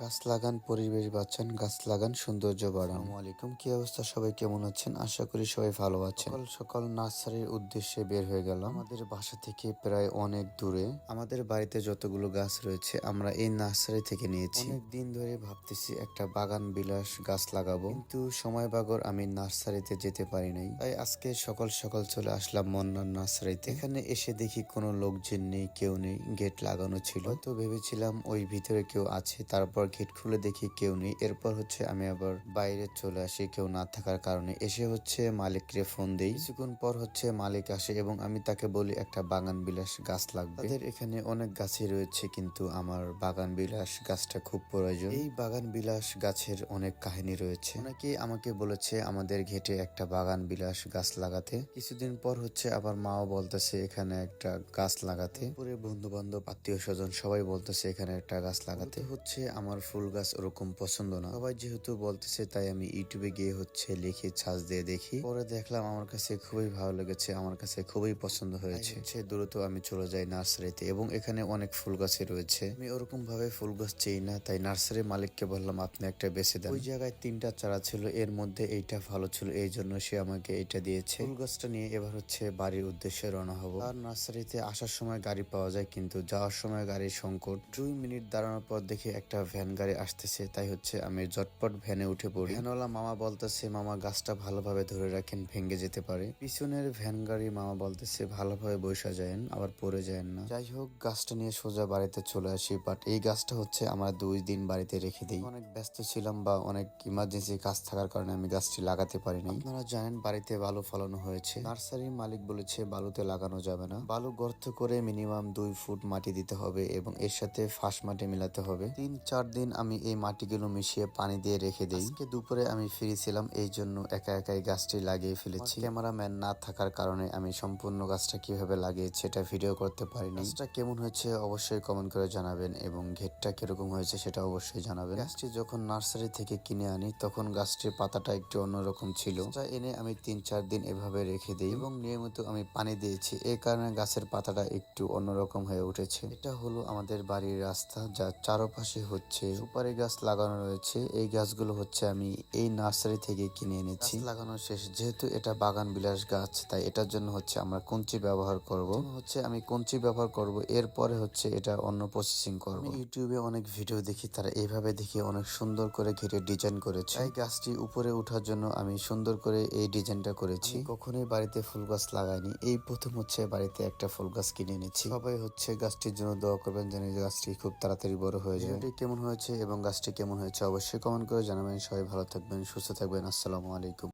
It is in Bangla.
গাছ লাগান পরিবেশ বাঁচান গাছ লাগান সৌন্দর্য বাড়ান। আলাইকুম কি অবস্থা? সবাই কেমন আছেন? আশা করি সবাই ভালো আছেন। সকাল সকাল নার্সারির উদ্দেশ্যে বের হয়ে গেলাম। আমাদের বাসা থেকে প্রায় অনেক দূরে আমাদের বাড়িতে যতগুলো গাছ রয়েছে আমরা এই নার্সারি থেকে নিয়েছি। অনেক দিন ধরে ভাবতেছি একটা বাগান বিলাস গাছ লাগাবো। কিন্তু সময় বাগর আমি নার্সারিতে যেতে পারি নাই। তাই আজকে সকাল সকাল চলে আসলাম মন্নার নার্সারিতে। এখানে এসে দেখি কোনো লোকজন নেই কেউ নেই গেট লাগানো ছিল। তো ভেবেছিলাম ওই ভিতরে কেউ আছে তারপর গেট খুলে দেখি কেউ নেই। এরপর হচ্ছে আমি আবার বাইরে চলে আসি কেউ না থাকার কারণে। এসে হচ্ছে মালিককে ফোন দেই। কিছুক্ষণ পর হচ্ছে মালিক আসে এবং আমি তাকে বলি, একটা বাগান বিলাস গাছ লাগবে। তাদের এখানে অনেক গাছই রয়েছে, কিন্তু আমার বাগান বিলাস গাছটা খুব প্রয়োজন। এই বাগান বিলাস গাছের অনেক কাহিনী রয়েছে। অনেকে আমাকে বলেছে, আমাদের ঘেটে একটা বাগান বিলাস গাছ লাগাতে। কিছুদিন পর হচ্ছে আবার মাও বলতেছে, এখানে একটা গাছ লাগাতে। পরে বন্ধু বান্ধব আত্মীয় স্বজন সবাই বলতেছে, এখানে একটা গাছ লাগাতে। হচ্ছে, আমার ফুল গাছ ওরকম পছন্দ না। সবাই যেহেতু বলতেছে তাই আমি ইউটিউবে গিয়ে হচ্ছে লিখে ছাঁচ দিয়ে দেখি। পরে দেখলাম আমার কাছে খুবই ভালো লেগেছে আমার কাছে খুবই পছন্দ হয়েছে। সে দ্রুত আমি চলে যাই নার্সারিতে এবং এখানে অনেক ফুল গাছই রয়েছে। আমি ওরকম ভাবে ফুল গাছ চেই না তাই নার্সারি মালিককে বললাম আপনি একটা বেছে দেন। ওই জায়গায় তিনটা চারা ছিল এর মধ্যে এইটা ভালো ছিল এই জন্য সে আমাকে এইটা দিয়েছে। ফুল গাছটা নিয়ে এবার হচ্ছে বাড়ির উদ্দেশ্যে রওনা হব। আর নার্সারিতে আসার সময় গাড়ি পাওয়া যায় কিন্তু যাওয়ার সময় গাড়ির সংকট। দুই মিনিট দাঁড়ানোর পর দেখি একটা ভ্যান গাড়ি আসতেছে, তাই হচ্ছে আমি জটপট ভ্যানে উঠে পড়ি। ভ্যানওয়ালা মামা বলতেছে, মামা, গাছটা ভালোভাবে ধরে রাখেন, ভেঙে যেতে পারে। পিছনের ভ্যান গাড়ি মামা বলতেছে, ভালোভাবে বসা যায়েন, আবার পড়ে যায়েন না। যাই হোক, গাছটা নিয়ে সোজা বাড়িতে চলে আসি বাট এই গাছটা হচ্ছে আমরা দুই দিন বাড়িতে রেখে দিই। অনেক ব্যস্ত ছিলাম বা অনেক ইমার্জেন্সি কাজ থাকার কারণে আমি গাছটি লাগাতে পারিনি আপনারা জানেন, বাড়িতে বালু ফলানো হয়েছে। নার্সারির মালিক বলেছে, বালুতে লাগানো যাবে না। বালু গর্ত করে মিনিমাম দুই ফুট মাটি দিতে হবে এবং এর সাথে ফাঁস মাটি মিলাতে হবে। তিন, চার দিন আমি এই মাটিগুলো মিশিয়ে পানি দিয়ে রেখে দিই। আজকে দুপুরে আমি ফ্রি ছিলাম, এই জন্য একা একাই গাছটি লাগিয়ে ফেলেছি। ক্যামেরাম্যান না থাকার কারণে আমি সম্পূর্ণ গাছটা কীভাবে লাগিয়েছি এটা ভিডিও করতে পারিনি। গাছটা কেমন হয়েছে অবশ্যই কমেন্ট করে জানাবেন এবং ঘেরটা কীরকম হয়েছে সেটা অবশ্যই জানাবেন। গাছটি যখন নার্সারি থেকে কিনে আনি, তখন গাছটির পাতাটা একটু অন্যরকম ছিল। যা এনে আমি তিন চার দিন এভাবে রেখে দিই এবং নিয়মিত আমি পানি দিয়েছি। এই কারণে গাছের পাতাটা একটু অন্যরকম হয়ে উঠেছে। এটা হলো আমাদের বাড়ির রাস্তা যা চারপাশে হচ্ছে সুপারি গাছ লাগানো রয়েছে। এই গাছগুলো হচ্ছে আমি এই নার্সারি থেকে কিনে এনেছি। লাগানো শেষ যেহেতু এটা বাগান বিলাস গাছ তাই এটার জন্য হচ্ছে আমরা কঞ্চি ব্যবহার করব। হচ্ছে আমি কঞ্চি ব্যবহার করব। এরপরে হচ্ছে এটা অন্য প্রসেসিং করব। ইউটিউবে অনেক ভিডিও দেখি তারা এইভাবে দেখে অনেক সুন্দর করে ঘিরে ডিজাইন করেছে। এই গাছটি উপরে ওঠার জন্য আমি সুন্দর করে এই ডিজাইনটা করেছি। কখনোই বাড়িতে ফুল গাছ লাগাইনি। এই প্রথম হচ্ছে বাড়িতে একটা ফুল গাছ কিনে এনেছি। সবাই হচ্ছে গাছটির জন্য দোয়া করবেন যেন গাছটি খুব তাড়াতাড়ি বড় হয়ে যায়। কেমন হয়েছে এবং গাছটি কেমন হয়েছে অবশ্যই কমেন্ট করে জানাবেন। সবাই ভালো থাকবেন, সুস্থ থাকবেন। আসসালামু আলাইকুম।